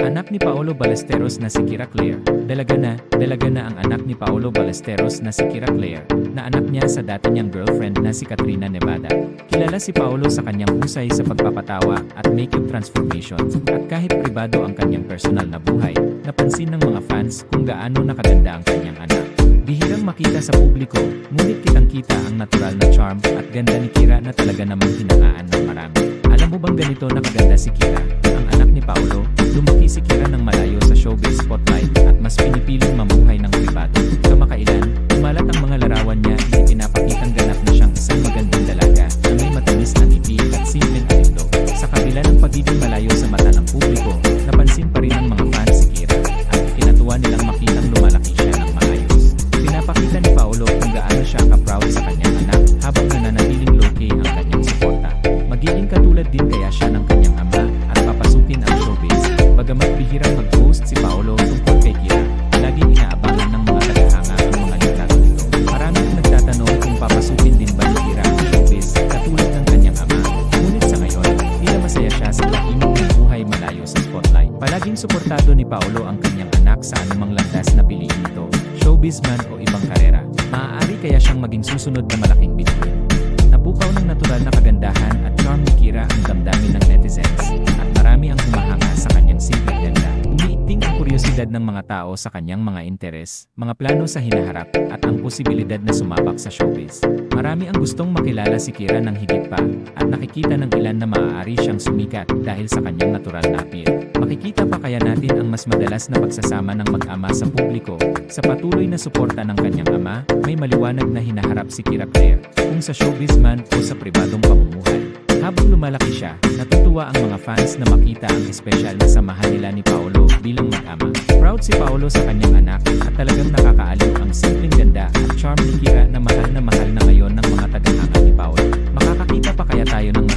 Anak ni Paolo Ballesteros na si Kira Claire. Dalaga na, dalaga na ang anak ni Paolo Ballesteros na si Kira Claire, na anak niya sa dati niyang girlfriend na si Katrina Nevada. Kilala si Paolo sa kanyang husay sa pagpapatawa at makeup transformations, at kahit pribado ang kanyang personal na buhay, napansin ng mga fans kung gaano nakaganda ang kanyang anak. Bihirang makita sa publiko, ngunit kitang-kita ang natural na charm at ganda ni Kira na talaga namang hinangaan ng marami. Alam mo bang ganito nakaganda si Kira, ang anak ni Paolo? Paolo kung gaano siya ka-proud sa kanyang anak habang nananatiling low-key ang kanyang suporta. Magiging katulad din kaya siya ng kanyang ama at papasukin ang showbiz. Bagamat bihirang mag-post si Paolo tungkol kay Kira, laging inaabangan ng mga tagahanga ang mga litrato nito. Marami ang nagtatanong kung papasukin din ba ni Kira ang showbiz katulad ng kanyang ama. Ngunit sa ngayon, tila masaya siya sa tahimik ng buhay malayo sa spotlight. Palaging suportado ni Paolo ang kanyang anak sa anumang landas na piliin nito, showbiz man o ibang karera. Maaari kaya siyang maging susunod na malaking bituin. Napukaw ng natural na kagandahan at charm ni Kira ang damdamin ng netizens at marami ang humahanga sa kanyang simpleng ganda. Umiiting ang kuryosidad ng mga tao sa kanyang mga interes, mga plano sa hinaharap at ang posibilidad na sumabak sa showbiz. Marami ang gustong makilala si Kira ng higit pa at nakikita ng ilan na maaari siyang sumikat dahil sa kanyang natural na appeal. Makikita pa kaya natin ang mas madalas na pagsasama ng mag-ama sa publiko sa patuloy na suporta ng kanyang ama, may maliwanag na hinaharap si Kira Claire kung sa showbiz man o sa pribadong pamumuhay. Habang lumalaki siya, natutuwa ang mga fans na makita ang espesyal na samahan nila ni Paolo bilang mag-ama. Proud si Paolo sa kanyang anak at talagang nakakaaliw ang simpleng ganda at charm ni Kira na mahal na mahal na ngayon ng mga tagahanga ni Paolo. Makakakita pa kaya tayo ng